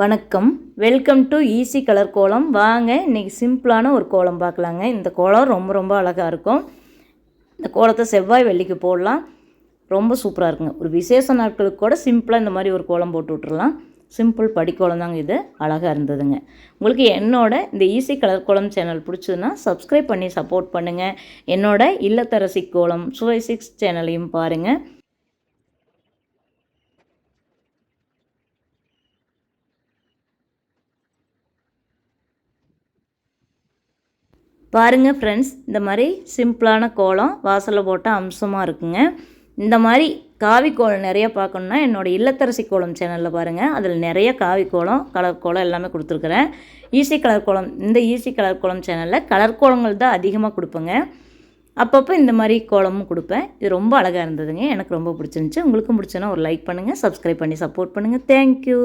வணக்கம். Welcome to easy colour கோலம் வாங்க இன்றைக்கி சிம்பிளான ஒரு கோலம் பார்க்கலாங்க. இந்த கோலம் ரொம்ப ரொம்ப அழகாக இருக்கும். இந்த கோலத்தை செவ்வாய் வெள்ளிக்கு போடலாம். ரொம்ப சூப்பராக இருக்குங்க. ஒரு விசேஷ நாட்களுக்கு கூட சிம்பிளாக இந்த மாதிரி ஒரு கோலம் போட்டு விட்டுறலாம். சிம்பிள் படிக்கோலம் தாங்க இது. அழகாக இருந்ததுங்க. உங்களுக்கு என்னோட இந்த ஈஸி கலர் கோலம் சேனல் பிடிச்சதுன்னா சப்ஸ்கிரைப் பண்ணி சப்போர்ட் பண்ணுங்கள் என்னோட இல்லத்தரசி கோலம் சுவை சிக்ஸ் சேனலையும் பாருங்கள் பாருங்கள் ஃப்ரெண்ட்ஸ் இந்த மாதிரி சிம்பிளான கோலம் வாசலில் போட்டால் அம்சமாக இருக்குங்க. இந்த மாதிரி காவி கோலம் நிறைய பார்க்கணுன்னா என்னோடய இல்லத்தரசி கோலம் சேனலில் பாருங்கள் அதில் நிறைய காவி கோலம் கலர் கோலம் எல்லாமே கொடுத்துருக்குறேன். ஈஸி கலர் கோலம் இந்த ஈஸி கலர் கோலம் சேனலில் கலர் கோலங்கள் தான் அதிகமாக கொடுப்பேங்க. அப்பப்போ இந்த மாதிரி கோலமும் கொடுப்பேன். இது ரொம்ப அழகாக இருந்ததுங்க. எனக்கு ரொம்ப பிடிச்சிருந்துச்சி. உங்களுக்கும் பிடிச்சனா ஒரு லைக் பண்ணுங்கள் சப்ஸ்கிரைப் பண்ணி சப்போர்ட் பண்ணுங்கள் தேங்க்யூ